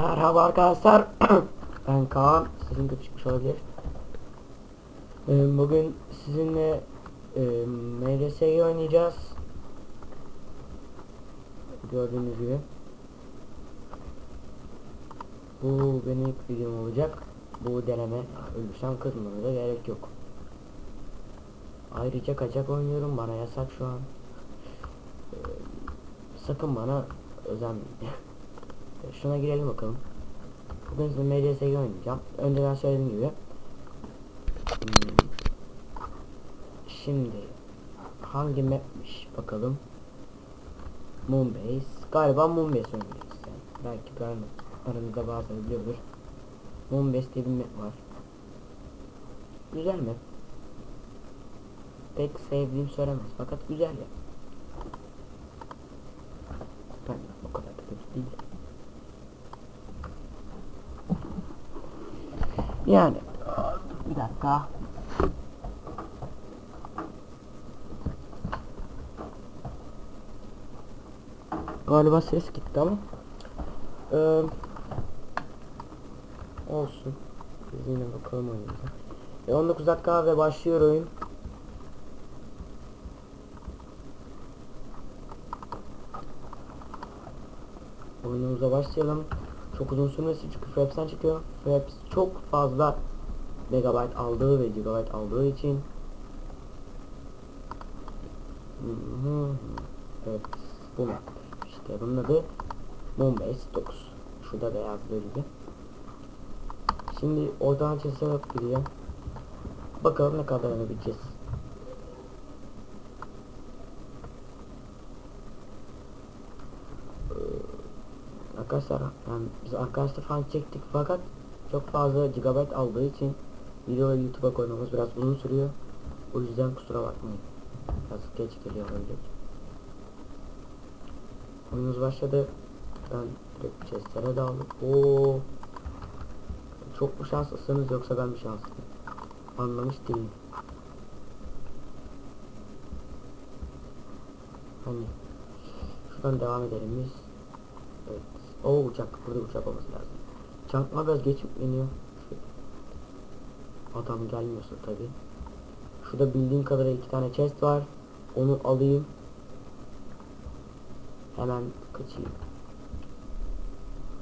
Merhaba arkadaşlar. ben Kaan. Sesim kötü çıkmış olabilir. Ee, Bugün sizinle e, oynayacağız. Gördüğünüz gibi. Bu benim ilk videom olacak. Bu deneme. Ölürsem kızmana da gerek yok. Ayrıca kaçak oynuyorum. Bana yasak şu an. Ee, sakın bana özenmeyin. Şuna girelim bakalım. Bugün size MCS'yi oynayacağım. Önceden söylediğim gibi. Hmm. Şimdi hangi mapmiş bakalım. Moonbase. Galiba Moonbase oynayacağız yani. Belki ben aranızda bazıları biliyordur. Moonbase diye bir map var. Güzel map. Pek sevdiğim söylemez fakat güzel ya. Ben o kadar da kötü değil. Yani bir dakika. Galiba ses gitti ama. Ee, olsun. Biz yine bakalım oyunumuza. E 19 dakika ve başlıyor oyun. Oyunumuza başlayalım. Çok uzun sürmesi çünkü Fraps'ten çıkıyor. Fraps çok fazla megabyte aldığı ve gigabyte aldığı için. Evet bu map. İşte bunun adı Moonbase 9. Şurada da yazdığı gibi. Şimdi oradan çeserek gidiyor. Bakalım ne kadar alabileceğiz. Arkadaşlar yani biz arkadaşlar falan çektik fakat çok fazla gigabyte aldığı için videoyu YouTube'a koymamız biraz uzun sürüyor. O yüzden kusura bakmayın. Biraz geç geliyor öyle. Oyunumuz başladı. Ben direkt chestlere daldım. Oo. Çok mu şanslısınız yoksa ben mi şanslıyım? Anlamış değilim. Hani şuradan devam edelim biz. O uçak. Burada uçak olması lazım. Çantma biraz geç iniyor. Adam gelmiyorsa tabi. Şurada bildiğim kadarıyla iki tane chest var. Onu alayım. Hemen kaçayım.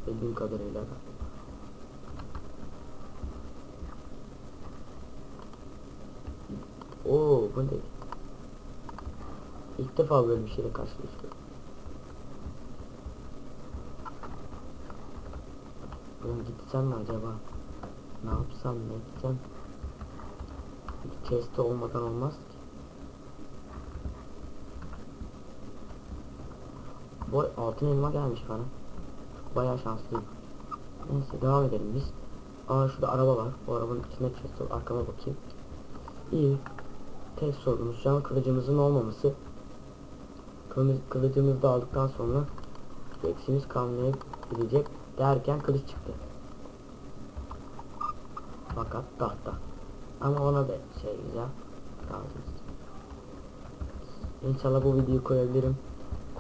Bildiğim kadarıyla. Oo bu ne? İlk defa böyle bir şeyle karşılaşıyorum. Ben gitsem mi acaba? Ne yapsam ne etsem? Chest olmadan olmaz ki. Bu altın elma gelmiş bana. Bayağı şanslıyım. Neyse devam edelim biz. Aa şurada araba var. Bu arabanın içinde chest var. Arkama bakayım. İyi. Tek sorunumuz şu an kılıcımızın olmaması. Kılıcımız, kılıcımızı da aldıktan sonra eksimiz kalmayabilecek derken kılıç çıktı. Fakat tahta. Ama ona da şey güzel. Lazım. İnşallah bu videoyu koyabilirim.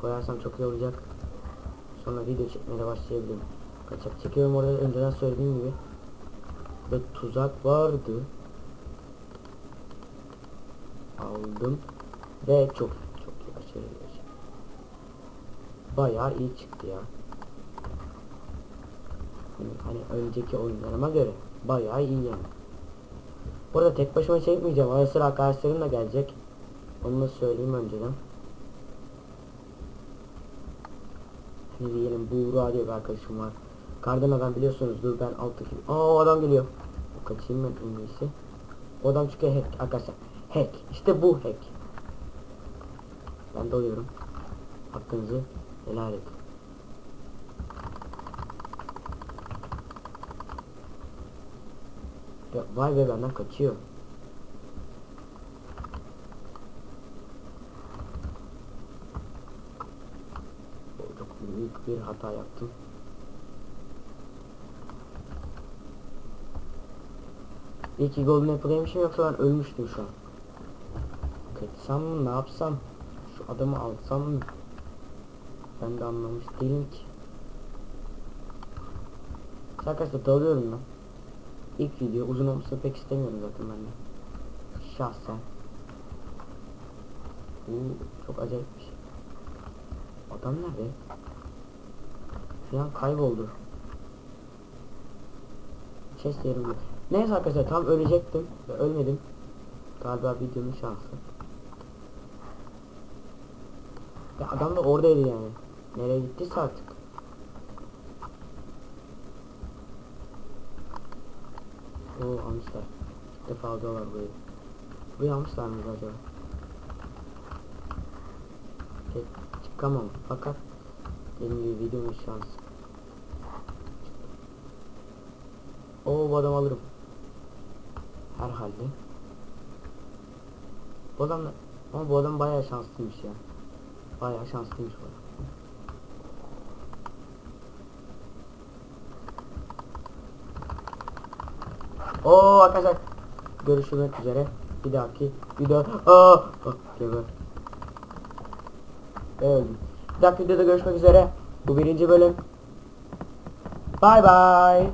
Koyarsam çok iyi olacak. Sonra video çekmeye başlayabilirim. Kaçak çekiyorum orada önceden söylediğim gibi. Ve tuzak vardı. Aldım. Ve çok çok iyi iyi. Bayağı iyi çıktı ya. Hani önceki oyunlarıma göre bayağı iyi yani. Burada tek başıma çekmeyeceğim. Ara sıra arkadaşlarım da gelecek. Onu da söyleyeyim önceden. Hani diyelim Buğra diye bir arkadaşım var. Kardemadan biliyorsunuzdur ben alttaki... Aa o adam geliyor. Kaçayım ben en. O adam çünkü hack arkadaşlar. Hack. İşte bu hack. Ben doyuyorum. Hakkınızı helal edin. Ya vay be benden kaçıyor. Çok büyük bir hata yaptım. İyi ki Golden Apple yemişim yoksa ben ölmüştüm şu an. Kaçsam mı ne yapsam? Şu adamı alsam mı? Ben de anlamış değilim ki. Arkadaşlar dalıyorum ben. İlk video uzun olmasını pek istemiyorum zaten ben de. Şahsen. Bu çok acayip bir şey. Adam nerede? An kayboldu. Chest yerim yok. Neyse arkadaşlar tam ölecektim ve ölmedim. Galiba videonun şansı. Ya adam da oradaydı yani. Nereye gittiyse artık. Oo almışlar. İlk defa alıyorlar burayı. Burayı almışlar mı acaba? Pek çıkamam fakat benim gibi videonun şansı. Oo bu adamı alırım. Herhalde. Bu adam da- ama bu adam bayağı şanslıymış ya. Bayağı şanslıymış bu adam. Oo arkadaşlar görüşmek üzere. Bir dahaki video. Aa, ah, geber. Evet. Bir dahaki videoda görüşmek üzere. Bu birinci bölüm. Bye bye.